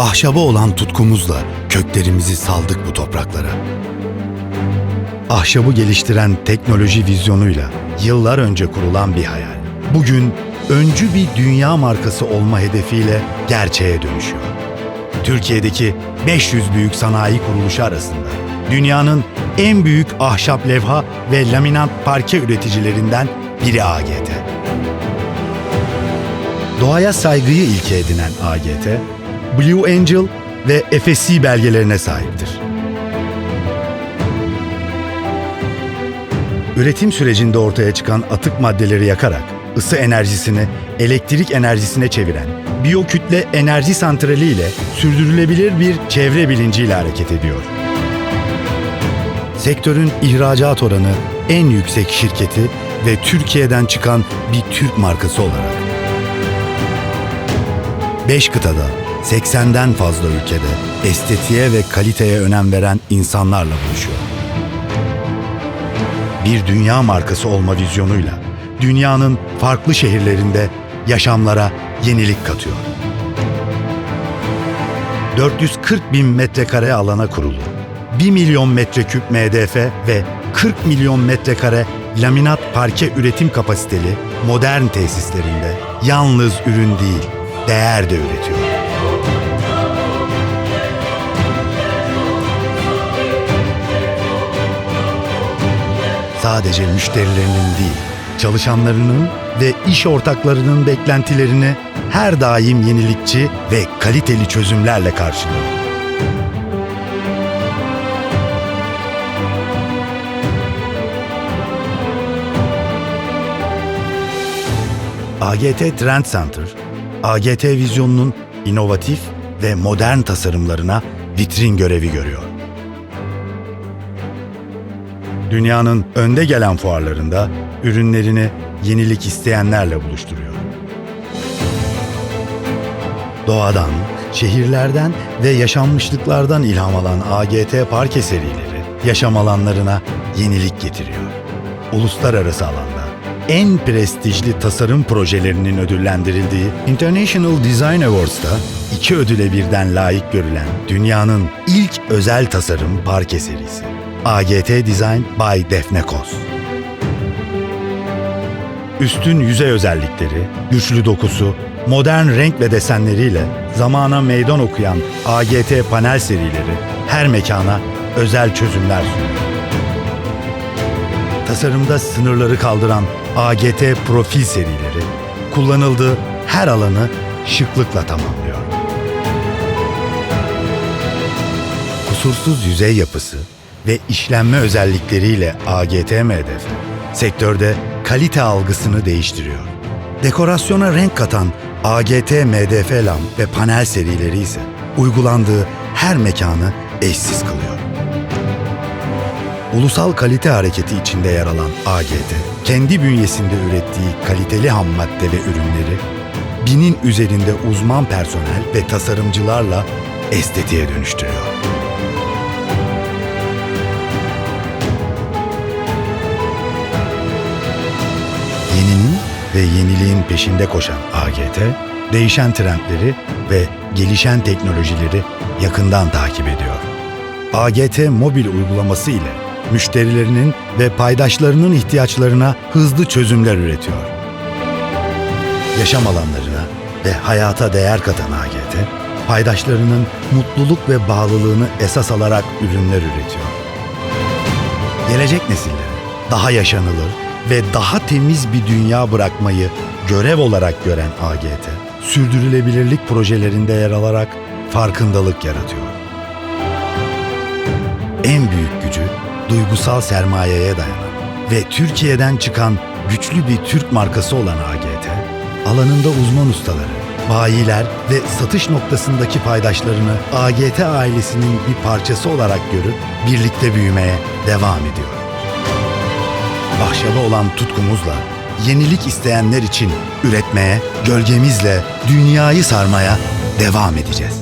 Ahşaba olan tutkumuzla köklerimizi saldık bu topraklara. Ahşabı geliştiren teknoloji vizyonuyla yıllar önce kurulan bir hayal. Bugün öncü bir dünya markası olma hedefiyle gerçeğe dönüşüyor. Türkiye'deki 500 büyük sanayi kuruluşu arasında dünyanın en büyük ahşap levha ve laminat parke üreticilerinden biri AGT. Doğaya saygıyı ilke edinen AGT, Blue Angel ve FSC belgelerine sahiptir. Üretim sürecinde ortaya çıkan atık maddeleri yakarak ısı enerjisini elektrik enerjisine çeviren biyokütle enerji santrali ile sürdürülebilir bir çevre bilinciyle hareket ediyor. Sektörün ihracat oranı en yüksek şirketi ve Türkiye'den çıkan bir Türk markası olarak 5 kıtada 80'den fazla ülkede estetiğe ve kaliteye önem veren insanlarla buluşuyor. Bir dünya markası olma vizyonuyla dünyanın farklı şehirlerinde yaşamlara yenilik katıyor. 440 bin metrekare alana kurulu, 1 milyon metreküp MDF ve 40 milyon metrekare laminat parke üretim kapasiteli modern tesislerinde yalnız ürün değil, değer de üretiyor. Sadece müşterilerinin değil, çalışanlarının ve iş ortaklarının beklentilerini her daim yenilikçi ve kaliteli çözümlerle karşılıyor. AGT Trend Center, AGT vizyonunun inovatif ve modern tasarımlarına vitrin görevi görüyor. Dünyanın önde gelen fuarlarında ürünlerini yenilik isteyenlerle buluşturuyor. Doğadan, şehirlerden ve yaşanmışlıklardan ilham alan AGT parke serileri yaşam alanlarına yenilik getiriyor. Uluslararası alanda en prestijli tasarım projelerinin ödüllendirildiği International Design Awards'ta iki ödüle birden layık görülen dünyanın ilk özel tasarım parke serisi. AGT Design by Defne Kos. Üstün yüzey özellikleri, güçlü dokusu, modern renk ve desenleriyle zamana meydan okuyan AGT panel serileri her mekana özel çözümler sunuyor. Tasarımda sınırları kaldıran AGT profil serileri kullanıldığı her alanı şıklıkla tamamlıyor. Kusursuz yüzey yapısı ve işlenme özellikleriyle AGT MDF sektörde kalite algısını değiştiriyor. Dekorasyona renk katan AGT MDF lamp ve panel serileri ise uygulandığı her mekanı eşsiz kılıyor. Ulusal kalite hareketi içinde yer alan AGT, kendi bünyesinde ürettiği kaliteli ham madde ve ürünleri binin üzerinde uzman personel ve tasarımcılarla estetiğe dönüştürüyor. Yeninin ve yeniliğin peşinde koşan AGT, değişen trendleri ve gelişen teknolojileri yakından takip ediyor. AGT mobil uygulaması ile müşterilerinin ve paydaşlarının ihtiyaçlarına hızlı çözümler üretiyor. Yaşam alanlarına ve hayata değer katan AGT, paydaşlarının mutluluk ve bağlılığını esas alarak ürünler üretiyor. Gelecek nesillere daha yaşanılır ve daha temiz bir dünya bırakmayı görev olarak gören AGT, sürdürülebilirlik projelerinde yer alarak farkındalık yaratıyor. En büyük gücü duygusal sermayeye dayanan ve Türkiye'den çıkan güçlü bir Türk markası olan AGT, alanında uzman ustaları, bayiler ve satış noktasındaki paydaşlarını AGT ailesinin bir parçası olarak görüp birlikte büyümeye devam ediyor. Ahşaba olan tutkumuzla yenilik isteyenler için üretmeye, gölgemizle dünyayı sarmaya devam edeceğiz.